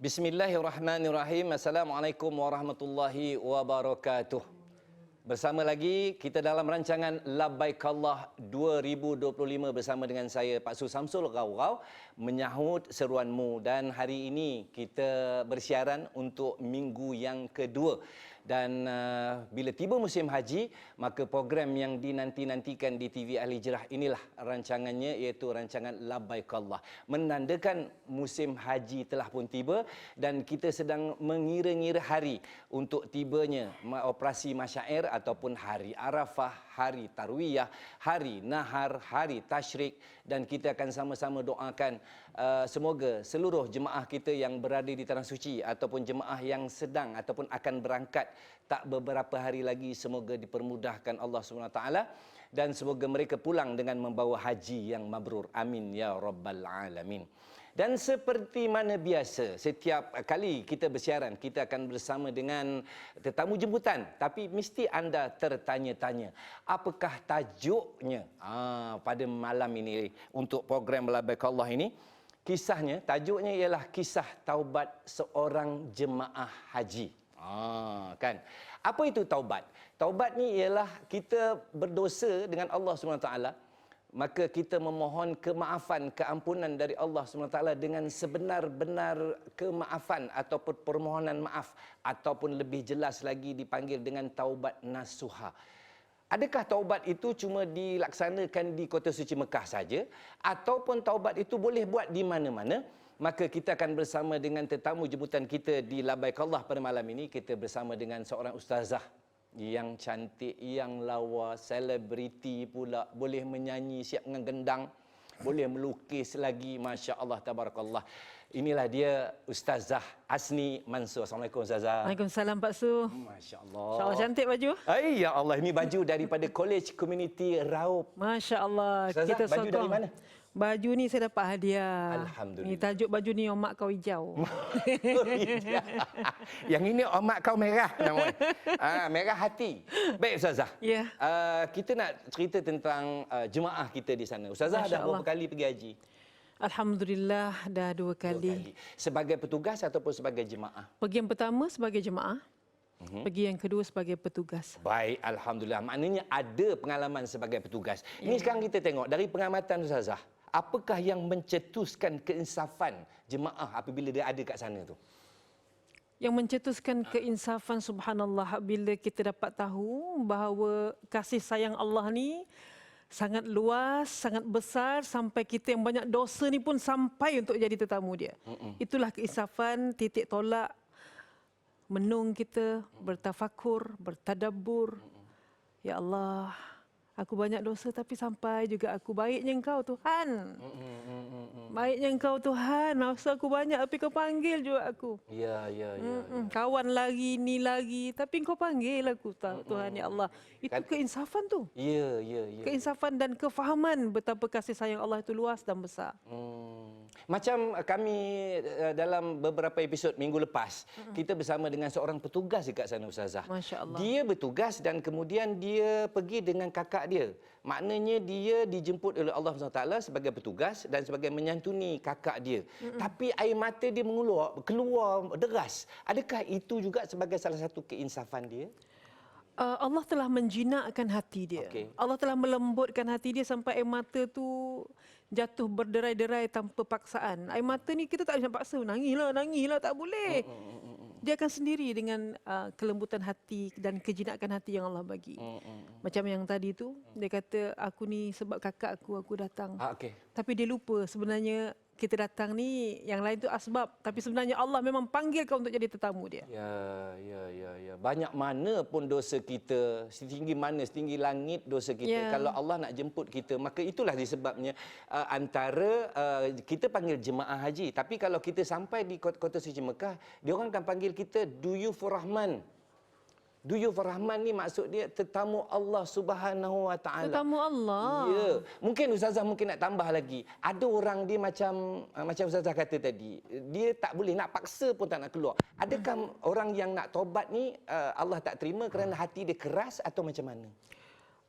Bismillahirrahmanirrahim. Assalamualaikum warahmatullahi wabarakatuh. Bersama lagi kita dalam rancangan Labaikallah 2025 bersama dengan saya Pak Su Samsul Rau-Rau menyahut seruanmu. Dan hari ini kita bersiaran untuk minggu yang kedua dan uh, bila tiba musim haji maka program yang dinanti-nantikan di TV Ahli Jerah inilah rancangannya iaitu rancangan Labaikallah menandakan musim haji telah pun tiba dan kita sedang mengira-ngira hari untuk tibanya operasi masyair ataupun hari Arafah, hari Tarwiyah, hari Nahar, hari Tashrik dan kita akan sama-sama doakan uh, semoga seluruh jemaah kita yang berada di tanah suci ataupun jemaah yang sedang ataupun akan berangkat tak beberapa hari lagi semoga dipermudahkan Allah SWT dan semoga mereka pulang dengan membawa haji yang mabrur. Amin ya rabbal alamin. Dan seperti mana biasa, setiap kali kita bersiaran, kita akan bersama dengan tetamu jemputan. Tapi mesti anda tertanya-tanya, apakah tajuknya ah, pada malam ini untuk program Labbaik Allah ini? Kisahnya, tajuknya ialah kisah taubat seorang jemaah haji. Ah, kan. Apa itu taubat? Taubat ni ialah kita berdosa dengan Allah SWT maka kita memohon kemaafan, keampunan dari Allah SWT dengan sebenar-benar kemaafan ataupun permohonan maaf ataupun lebih jelas lagi dipanggil dengan taubat nasuha. Adakah taubat itu cuma dilaksanakan di kota suci Mekah saja ataupun taubat itu boleh buat di mana-mana? Maka kita akan bersama dengan tetamu jemputan kita di Labaik Allah pada malam ini. Kita bersama dengan seorang ustazah yang cantik, yang lawa, selebriti pula, boleh menyanyi siap dengan gendang, boleh melukis lagi, Masya Allah, Tabarakallah. Inilah dia Ustazah Asni Mansur. Assalamualaikum Ustazah. Waalaikumsalam Pak Su. Masya Allah. Insya Allah cantik baju. Ay, ya Allah, ini baju daripada College Community Raup. Masya Allah. Ustazah, Kita baju sokong. dari mana? Baju ni saya dapat hadiah. Alhamdulillah. Ni tajuk baju ni omak kau hijau. Yang ini omak kau merah namanya. Ah, merah hati. Baik Ustazah. Ya. Uh, kita nak cerita tentang uh, jemaah kita di sana. Ustazah Masya dah berapa kali pergi haji? Alhamdulillah dah dua Dua kali. kali. Sebagai petugas ataupun sebagai jemaah? Pergi yang pertama sebagai jemaah. Mhm. Pergi yang kedua sebagai petugas. Baik, Alhamdulillah. Maknanya ada pengalaman sebagai petugas. Ini sekarang kita tengok dari pengamatan Ustazah. Apakah yang mencetuskan keinsafan jemaah apabila dia ada kat sana tu? Yang mencetuskan keinsafan subhanallah bila kita dapat tahu bahawa kasih sayang Allah ni sangat luas, sangat besar sampai kita yang banyak dosa ni pun sampai untuk jadi tetamu dia. Mm-mm. Itulah keinsafan, titik tolak menung kita bertafakur, bertadabbur. Ya Allah, aku banyak dosa tapi sampai juga aku baiknya engkau Tuhan. Baiknya engkau Tuhan, dosa aku banyak tapi kau panggil juga aku. Ya, ya, ya. Mm-mm. Kawan lagi, ni lagi. Tapi kau panggil aku Tuhan ya Allah. Itu Kan- keinsafan tu. Ya, ya, ya. Keinsafan dan kefahaman betapa kasih sayang Allah itu luas dan besar. Hmm. Macam kami uh, dalam beberapa episod minggu lepas, hmm. kita bersama dengan seorang petugas dekat sana Ustazah. Masya Allah. Dia bertugas dan kemudian dia pergi dengan kakak dia. Maknanya dia dijemput oleh Allah SWT sebagai petugas dan sebagai menyantuni kakak dia. Hmm. Tapi air mata dia mengeluar, keluar deras. Adakah itu juga sebagai salah satu keinsafan dia? Uh, Allah telah menjinakkan hati dia. Okey. Allah telah melembutkan hati dia sampai air mata tu jatuh berderai-derai tanpa paksaan. Air mata ni kita tak boleh paksa. Nangislah, nangislah. Tak boleh. Dia akan sendiri dengan uh, kelembutan hati dan kejinakan hati yang Allah bagi. Macam yang tadi tu, dia kata, aku ni sebab kakak aku, aku datang. Ah, okey. Tapi dia lupa sebenarnya kita datang ni yang lain tu asbab tapi sebenarnya Allah memang panggil kau untuk jadi tetamu dia. Ya, ya, ya, ya. Banyak mana pun dosa kita, setinggi mana, setinggi langit dosa kita. Ya. Kalau Allah nak jemput kita, maka itulah disebabnya uh, antara uh, kita panggil jemaah haji. Tapi kalau kita sampai di kota, kota suci Mekah, dia orang akan panggil kita Duyufur Rahman. Duyuf Rahman ni maksud dia tetamu Allah Subhanahu Wa Taala. Tetamu Allah. Ya, mungkin ustazah mungkin nak tambah lagi. Ada orang dia macam uh, macam ustazah kata tadi, dia tak boleh nak paksa pun tak nak keluar. Adakah orang yang nak tobat ni uh, Allah tak terima kerana hati dia keras atau macam mana?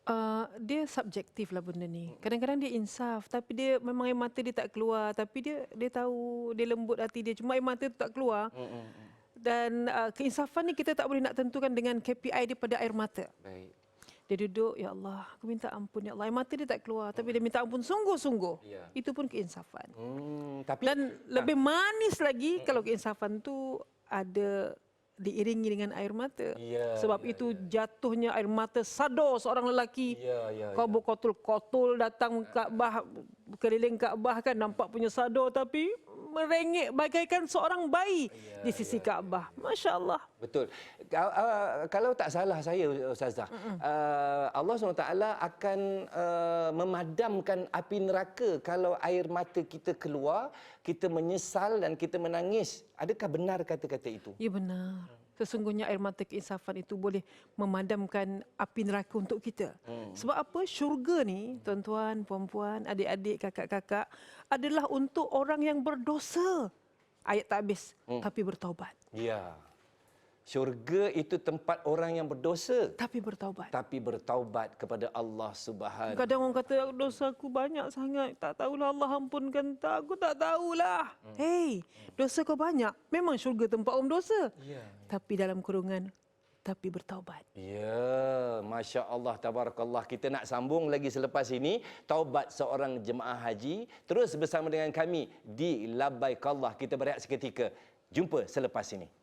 Uh, dia subjektif lah benda ni. Kadang-kadang dia insaf tapi dia memang air mata dia tak keluar tapi dia dia tahu dia lembut hati dia cuma air mata tu tak keluar. Hmm, Dan uh, keinsafan ni kita tak boleh nak tentukan dengan KPI dia pada air mata. Baik. Dia duduk, ya Allah, aku minta ampun ya Allah. Air mata dia tak keluar tapi dia minta ampun sungguh-sungguh. Ya. Itu pun keinsafan. Hmm, tapi Dan lebih manis lagi kalau keinsafan tu ada diiringi dengan air mata. Ya, Sebab ya, itu jatuhnya air mata sado seorang lelaki. Ya, ya, Kau berkotul-kotul datang Kaabah keliling Kaabah kan nampak punya sado tapi merengek bagaikan seorang bayi Ya, di sisi Kaabah. Masya-Allah. Betul. Ka- uh, Kalau tak salah saya Ustazah, uh, Allah SWT akan uh, memadamkan api neraka kalau air mata kita keluar, kita menyesal dan kita menangis. Adakah benar kata-kata itu? Ya benar. Sesungguhnya air mata keinsafan itu boleh memadamkan api neraka untuk kita. Hmm. Sebab apa? Syurga ni, tuan-tuan, puan-puan, adik-adik, kakak-kakak, adalah untuk orang yang berdosa. Ayat tak habis, hmm. tapi bertaubat. Ya. Syurga itu tempat orang yang berdosa Tapi bertaubat. tapi bertaubat kepada Allah Subhanahu. Kadang orang kata dosa aku banyak sangat. Tak tahulah Allah ampunkan tak. Aku tak tahulah. Hmm. Hei, dosa kau banyak. Memang syurga tempat orang dosa. Ya. Tapi dalam kurungan, tapi bertaubat. Ya, Masya Allah, Tabarakallah. Kita nak sambung lagi selepas ini. Taubat seorang jemaah haji. Terus bersama dengan kami di Labbaikallah. Kita berehat seketika. Jumpa selepas ini.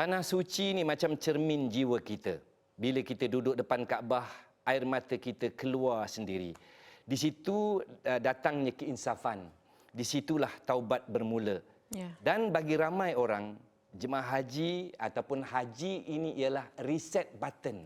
Tanah suci ni macam cermin jiwa kita. Bila kita duduk depan Kaabah, air mata kita keluar sendiri. Di situ uh, datangnya keinsafan. Di situlah taubat bermula. Ya. Dan bagi ramai orang, jemaah haji ataupun haji ini ialah reset button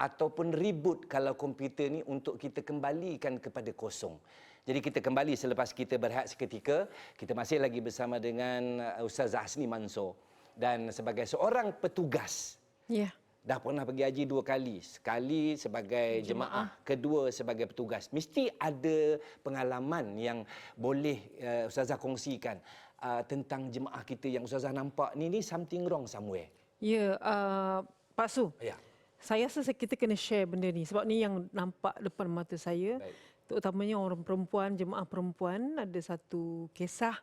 ataupun reboot kalau komputer ni untuk kita kembalikan kepada kosong. Jadi kita kembali selepas kita berehat seketika, kita masih lagi bersama dengan uh, Ustaz Hasni Mansor dan sebagai seorang petugas Ya. dah pernah pergi haji dua kali. Sekali sebagai jemaah, kedua sebagai petugas. Mesti ada pengalaman yang boleh uh, Ustazah kongsikan uh, tentang jemaah kita yang Ustazah nampak ni ni something wrong somewhere. Ya, uh, Pak Su. Ya. Saya rasa kita kena share benda ni sebab ni yang nampak depan mata saya. Baik. Terutamanya orang perempuan, jemaah perempuan ada satu kisah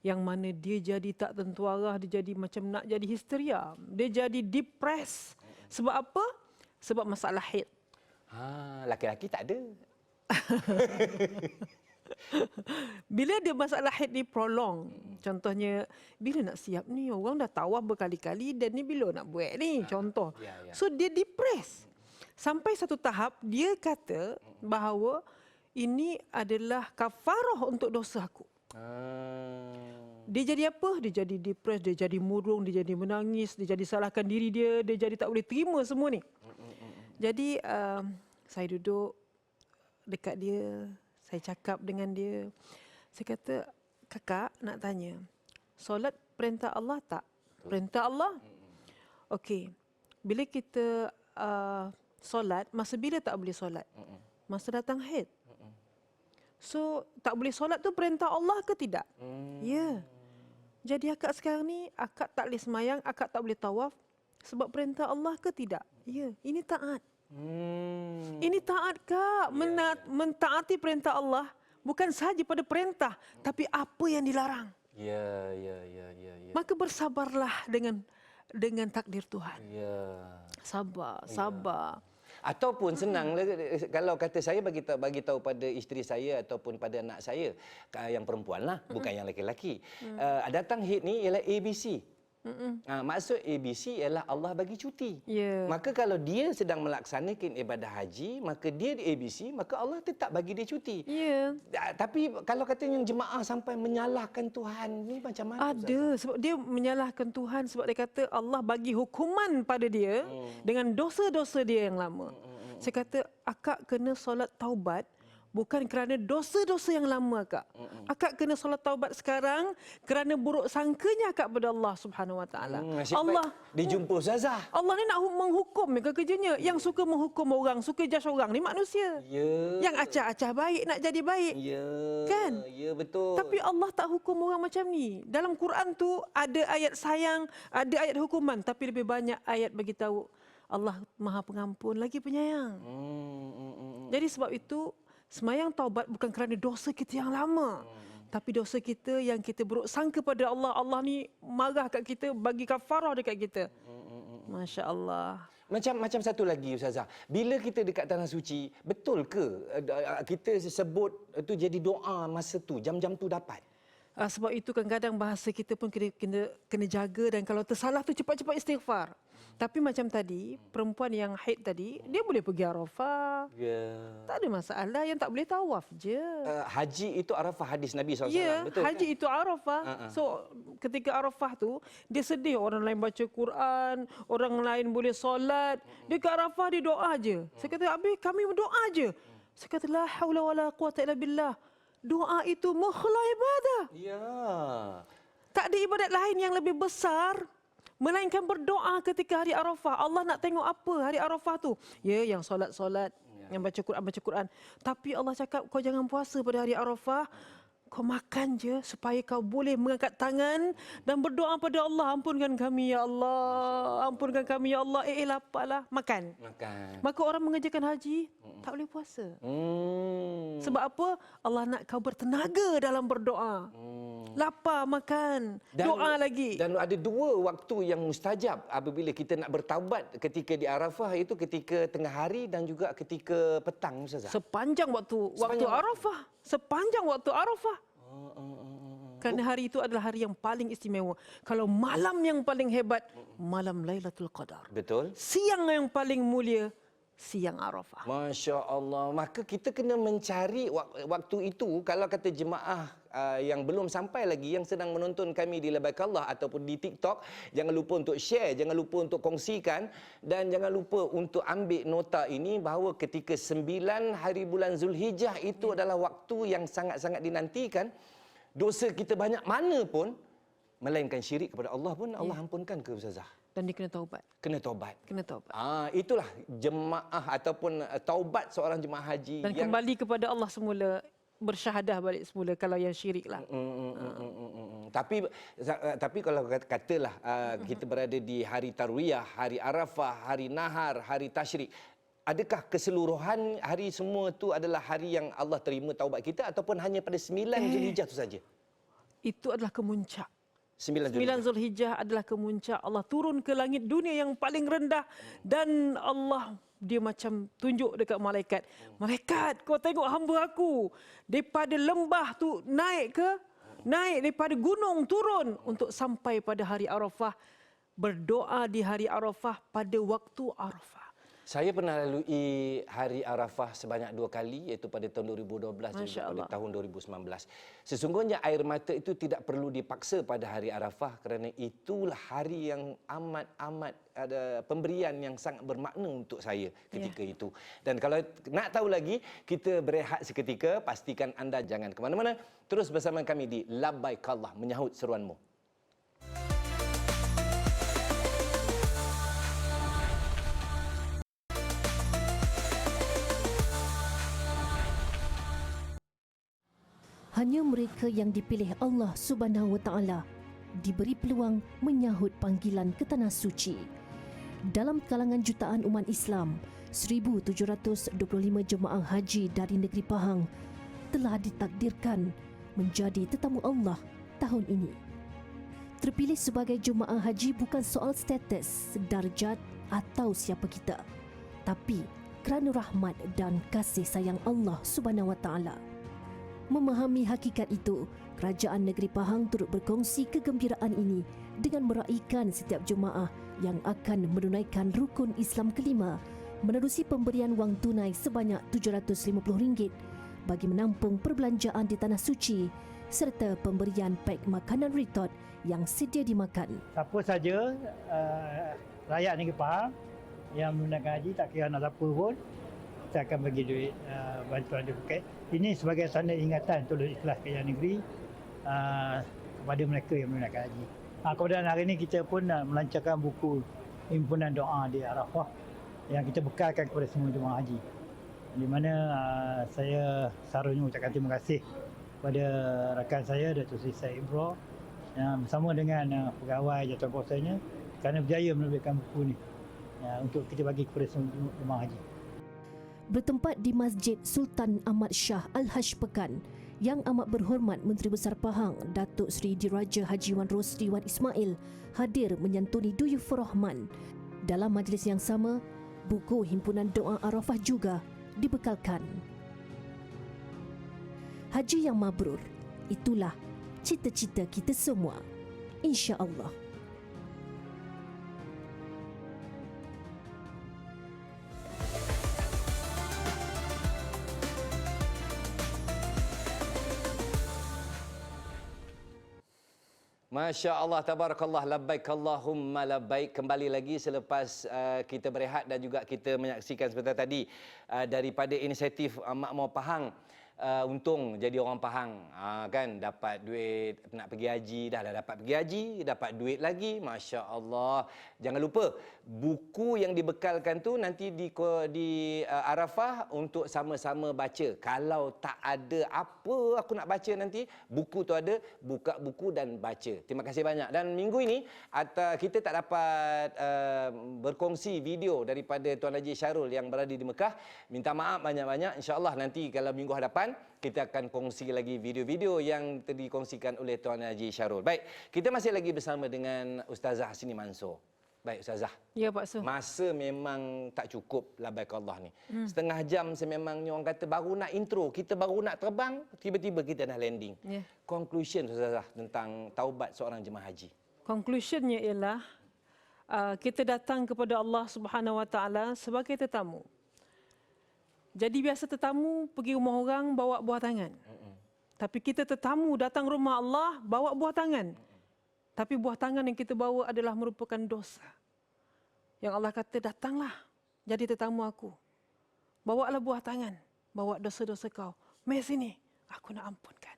yang mana dia jadi tak tentu arah, dia jadi macam nak jadi histeria. Dia jadi depressed. Sebab apa? Sebab masalah haid. Ha, laki-laki tak ada. Bila dia masalah haid ni prolong, contohnya bila nak siap ni orang dah tawaf berkali-kali dan ni bila nak buat ni contoh. ya, ya. So dia depress. Sampai satu tahap dia kata bahawa ini adalah kafarah untuk dosa aku. Ha. Dia jadi apa? Dia jadi depressed, dia jadi murung, dia jadi menangis, dia jadi salahkan diri dia, dia jadi tak boleh terima semua ni. Jadi uh, saya duduk dekat dia, saya cakap dengan dia. Saya kata, kakak nak tanya, solat perintah Allah tak? Perintah Allah? Okey, bila kita uh, solat, masa bila tak boleh solat? Masa datang haid. So, tak boleh solat tu perintah Allah ke tidak? Hmm. Ya. Jadi akak sekarang ni, akak tak boleh semayang, akak tak boleh tawaf sebab perintah Allah ke tidak? Ya, ini taat. Hmm. Ini taat kak, Mena- mentaati perintah Allah bukan sahaja pada perintah, tapi apa yang dilarang. Ya, ya, ya, ya, ya. Maka bersabarlah dengan dengan takdir Tuhan. Ya. Sabar, sabar. Ataupun senang kalau kata saya bagi tahu bagi tahu pada isteri saya ataupun pada anak saya yang perempuan lah bukan yang lelaki. Uh, datang hit ni ialah ABC. Uh, maksud ABC ialah Allah bagi cuti. Ya. Maka kalau dia sedang melaksanakan ibadah haji, maka dia di ABC, maka Allah tetap bagi dia cuti. Ya. Uh, tapi kalau katanya jemaah sampai menyalahkan Tuhan, ni macam mana? Ustaz? Ada sebab dia menyalahkan Tuhan sebab dia kata Allah bagi hukuman pada dia Hmm. dengan dosa-dosa dia yang lama. Saya kata akak kena solat taubat bukan kerana dosa-dosa yang lama akak. Akak kena solat taubat sekarang kerana buruk sangkanya akak pada Allah Subhanahu Wa Taala. Nasib Allah dijumpa ustazah. Allah ni nak hu- menghukum ke kerjanya. Yang suka menghukum orang, suka judge orang ni manusia. Ya. Yang acah-acah baik nak jadi baik. Ya. Kan? Ya betul. Tapi Allah tak hukum orang macam ni. Dalam Quran tu ada ayat sayang, ada ayat hukuman, tapi lebih banyak ayat bagi tahu Allah Maha Pengampun lagi penyayang. Hmm, hmm, hmm. Jadi sebab itu semayang taubat bukan kerana dosa kita yang lama. Tapi dosa kita yang kita buruk sangka pada Allah. Allah ni marah kat kita, bagi kafarah dekat kita. Masya Allah. Macam macam satu lagi Ustazah. Bila kita dekat tanah suci, betul ke uh, kita sebut itu jadi doa masa tu, jam-jam tu dapat? Uh, sebab itu kadang-kadang bahasa kita pun kena, kena, kena jaga dan kalau tersalah tu cepat-cepat istighfar. Tapi macam tadi, perempuan yang haid tadi, dia boleh pergi Arafah. Ya. Tak ada masalah, yang tak boleh tawaf je. Uh, haji itu Arafah hadis Nabi SAW. Ya, betul haji kan? itu Arafah. Ha. So ketika Arafah tu dia sedih orang lain baca Quran, orang lain boleh solat. Dia ke Arafah dia doa je. Saya kata habis kami berdoa je. Saya kata la haula wala quwata illa billah. Doa itu mukhla ibadah. Ya. Tak ada ibadat lain yang lebih besar melainkan berdoa ketika hari Arafah. Allah nak tengok apa hari Arafah tu? Ya, yang solat-solat, yang baca Quran baca Quran. Tapi Allah cakap kau jangan puasa pada hari Arafah. Kau makan je supaya kau boleh mengangkat tangan dan berdoa pada Allah. Ampunkan kami ya Allah. Ampunkan kami ya Allah. Eh, eh laparlah. Makan. Makan. Maka orang mengerjakan haji tak boleh puasa. Hmm. Sebab apa? Allah nak kau bertenaga dalam berdoa. Hmm. Lapar makan, doa lagi. Dan ada dua waktu yang mustajab apabila kita nak bertaubat ketika di Arafah itu ketika tengah hari dan juga ketika petang Ustazah. Sepanjang waktu waktu Sepanjang- Arafah, sepanjang waktu Arafah. Oh, oh, oh. Kerana hari itu adalah hari yang paling istimewa. Kalau malam yang paling hebat, malam Lailatul Qadar. Betul? Siang yang paling mulia, siang Arafah. Masya Allah. Maka kita kena mencari wak- waktu itu kalau kata jemaah uh, yang belum sampai lagi yang sedang menonton kami di Labaik Allah ataupun di TikTok, jangan lupa untuk share, jangan lupa untuk kongsikan dan jangan lupa untuk ambil nota ini bahawa ketika 9 hari bulan Zulhijjah itu adalah waktu yang sangat-sangat dinantikan. Dosa kita banyak mana pun melainkan syirik kepada Allah pun Allah ampunkan ke Ustazah. Dan dia kena taubat. Kena taubat. Kena taubat. Ah, itulah jemaah ataupun uh, taubat seorang jemaah haji Dan kembali kepada Allah semula, bersyahadah balik semula kalau yang syirik lah. Mm, mm, mm, mm, mm, mm. Tapi sa- uh, tapi kalau kat- katalah uh, kita berada di hari tarwiyah, hari Arafah, hari Nahar, hari Tashrik, adakah keseluruhan hari semua tu adalah hari yang Allah terima taubat kita ataupun hanya pada 9 Zulhijjah tu saja? Itu adalah kemuncak. 9 Zulhijjah. Adalah kemuncak. Allah turun ke langit dunia yang paling rendah dan Allah dia macam tunjuk dekat malaikat. Malaikat, kau tengok hamba aku. Daripada lembah tu naik ke? Naik daripada gunung turun untuk sampai pada hari Arafah. Berdoa di hari Arafah pada waktu Arafah. Saya pernah lalui hari Arafah sebanyak dua kali iaitu pada tahun 2012 dan juga pada tahun 2019. Sesungguhnya air mata itu tidak perlu dipaksa pada hari Arafah kerana itulah hari yang amat-amat ada pemberian yang sangat bermakna untuk saya ketika itu. Dan kalau nak tahu lagi, kita berehat seketika. Pastikan anda jangan ke mana-mana. Terus bersama kami di Labbaikallah menyahut seruanmu. Hanya mereka yang dipilih Allah Subhanahu Wa Taala diberi peluang menyahut panggilan ke tanah suci. Dalam kalangan jutaan umat Islam, 1725 jemaah haji dari negeri Pahang telah ditakdirkan menjadi tetamu Allah tahun ini. Terpilih sebagai jemaah haji bukan soal status, darjat atau siapa kita, tapi kerana rahmat dan kasih sayang Allah Subhanahu Wa Taala. Memahami hakikat itu, Kerajaan Negeri Pahang turut berkongsi kegembiraan ini dengan meraihkan setiap jemaah yang akan menunaikan rukun Islam kelima menerusi pemberian wang tunai sebanyak RM750 bagi menampung perbelanjaan di Tanah Suci serta pemberian pek makanan retort yang sedia dimakan. siapa saja uh, rakyat negeri Pahang yang menggunakan haji tak kira nak siapa pun kita akan bagi duit uh, bantuan pakai. Ini sebagai tanda ingatan Tulus Ikhlas Kerajaan Negeri uh, kepada mereka yang menunaikan haji. Uh, kemudian hari ini kita pun uh, melancarkan buku himpunan doa di Arafah yang kita bekalkan kepada semua jemaah haji. Di mana uh, saya seharusnya ucapkan terima kasih kepada rakan saya Datuk Seri Said Ibro yang bersama dengan uh, pegawai jatuh kuasanya kerana berjaya menerbitkan buku ni uh, untuk kita bagi kepada semua jemaah haji. Bertempat di Masjid Sultan Ahmad Shah Al-Haj Pekan yang amat berhormat Menteri Besar Pahang Datuk Seri Diraja Haji Wan Rosli Wan Ismail hadir menyantuni Duyufur Rahman. Dalam majlis yang sama, buku himpunan doa Arafah juga dibekalkan. Haji yang mabrur, itulah cita-cita kita semua. Insya-Allah. Masya Allah, tabarakallah, labbaik Allahumma labbaik. Kembali lagi selepas uh, kita berehat dan juga kita menyaksikan sebentar tadi uh, daripada inisiatif uh, Makmur Pahang. Uh, untung jadi orang Pahang. Uh, kan? Dapat duit nak pergi haji dah dah dapat pergi haji dapat duit lagi Masya Allah jangan lupa buku yang dibekalkan tu nanti di di uh, Arafah untuk sama-sama baca. Kalau tak ada apa aku nak baca nanti buku tu ada buka buku dan baca. Terima kasih banyak. Dan minggu ini atau kita tak dapat uh, berkongsi video daripada Tuan Haji Syarul yang berada di Mekah. Minta maaf banyak-banyak. Insyaallah nanti kalau minggu hadapan kita akan kongsi lagi video-video yang dikongsikan oleh Tuan Haji Syarul. Baik, kita masih lagi bersama dengan Ustazah Hasini Mansur. Baik Ustazah. Ya Pak Su. Masa memang tak cukup labaik Allah ni. Hmm. Setengah jam sememangnya orang kata baru nak intro, kita baru nak terbang, tiba-tiba kita dah landing. Ya. Conclusion Ustazah tentang taubat seorang jemaah haji. Conclusionnya ialah uh, kita datang kepada Allah Subhanahu Wa Taala sebagai tetamu. Jadi biasa tetamu pergi rumah orang bawa buah tangan. Tapi kita tetamu datang rumah Allah bawa buah tangan. Tapi buah tangan yang kita bawa adalah merupakan dosa. Yang Allah kata datanglah jadi tetamu aku. Bawalah buah tangan, bawa dosa-dosa kau. Mai sini, aku nak ampunkan.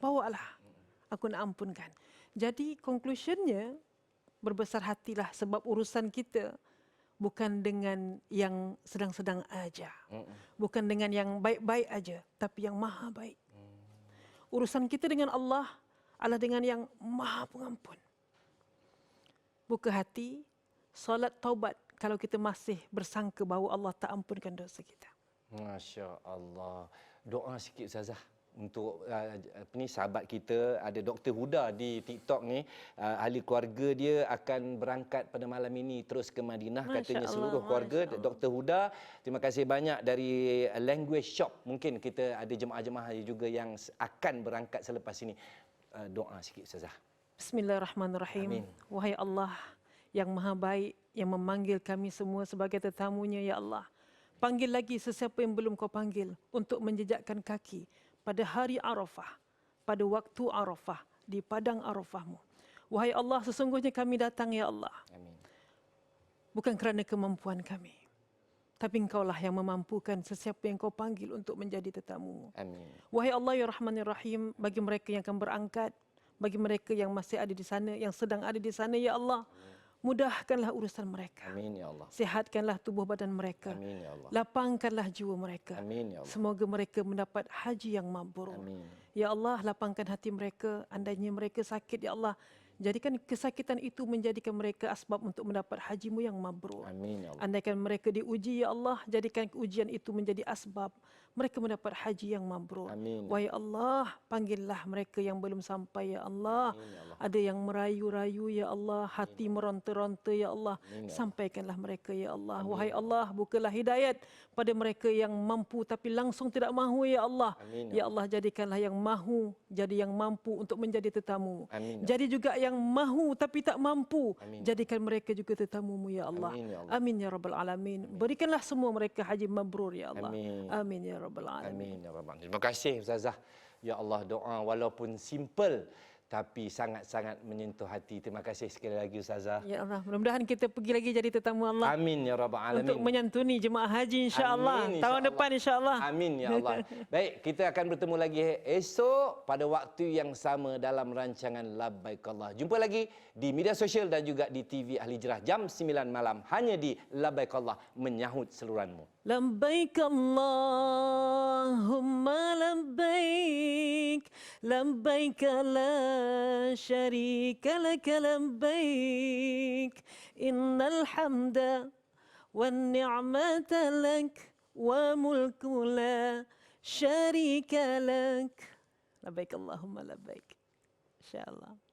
Bawalah, aku nak ampunkan. Jadi conclusionnya berbesar hatilah sebab urusan kita bukan dengan yang sedang-sedang aja. Bukan dengan yang baik-baik aja, tapi yang maha baik. Urusan kita dengan Allah adalah dengan yang maha pengampun. Buka hati, solat taubat kalau kita masih bersangka bahawa Allah tak ampunkan dosa kita. Masya Allah. Doa sikit Ustazah untuk uh, apa ni sahabat kita ada Dr Huda di TikTok ni uh, ahli keluarga dia akan berangkat pada malam ini terus ke Madinah Masya katanya Allah, seluruh keluarga Allah. Dr Huda terima kasih banyak dari Language Shop mungkin kita ada jemaah-jemaah juga yang akan berangkat selepas ini uh, doa sikit Ustazah Bismillahirrahmanirrahim. Amin. Wahai Allah yang maha baik yang memanggil kami semua sebagai tetamunya ya Allah. Panggil lagi sesiapa yang belum kau panggil untuk menjejakkan kaki pada hari Arafah, pada waktu Arafah, di padang Arafahmu. Wahai Allah, sesungguhnya kami datang ya Allah. amin Bukan kerana kemampuan kami. Tapi engkaulah yang memampukan sesiapa yang kau panggil untuk menjadi tetamumu. amin Wahai Allah ya Rahman ya Rahim, bagi mereka yang akan berangkat, bagi mereka yang masih ada di sana, yang sedang ada di sana, ya Allah, mudahkanlah urusan mereka. amin ya Allah Sihatkanlah tubuh badan mereka. amin ya Allah Lapangkanlah jiwa mereka. amin ya Allah Semoga mereka mendapat haji yang mabrur. amin Ya Allah, lapangkan hati mereka. Andainya mereka sakit, Ya Allah, jadikan kesakitan itu menjadikan mereka asbab untuk mendapat hajimu yang mabrur. amin ya Allah Andaikan mereka diuji, Ya Allah, jadikan ujian itu menjadi asbab mereka mendapat haji yang mabrur. Amin. Wahai Allah, panggillah mereka yang belum sampai, Ya Allah. Amin, ya Allah. Ada yang merayu-rayu, Ya Allah. Hati meronta-ronta, Ya Allah. Amin, ya Sampaikanlah mereka, Ya Allah. Wahai Allah, bukalah hidayat pada mereka yang mampu tapi langsung tidak mahu, Ya Allah. Amin, Ya ya Allah, jadikanlah yang mahu, jadi yang mampu untuk menjadi tetamu. Amin, ya Jadi juga yang mahu tapi tak mampu, Amin. jadikan mereka juga tetamumu, Ya Allah. Amin, ya Allah. Amin ya rabbal alamin. Berikanlah semua mereka haji mabrur ya Allah. Amin. Amin ya rabbal alamin. Amin ya rabbal alamin. Terima kasih Ustazah. Ya Allah doa walaupun simple tapi sangat-sangat menyentuh hati. Terima kasih sekali lagi Ustazah. Ya Allah, mudah-mudahan kita pergi lagi jadi tetamu Allah Amin ya rabbal alamin. untuk menyantuni jemaah haji insya-Allah. Amin, Tahun insya-Allah. depan insya-Allah. Amin ya Allah. Baik, kita akan bertemu lagi esok pada waktu yang sama dalam rancangan Labbaik Allah. Jumpa lagi di media sosial dan juga di TV Ahli Jerah jam 9 malam hanya di Labbaik Allah menyahut seluruhanmu. لبيك اللهم لبيك لبيك لا شريك لك لبيك. إن الحمد والنعمة لك وملك لا شريك لك. لبيك اللهم لبيك. إن شاء الله.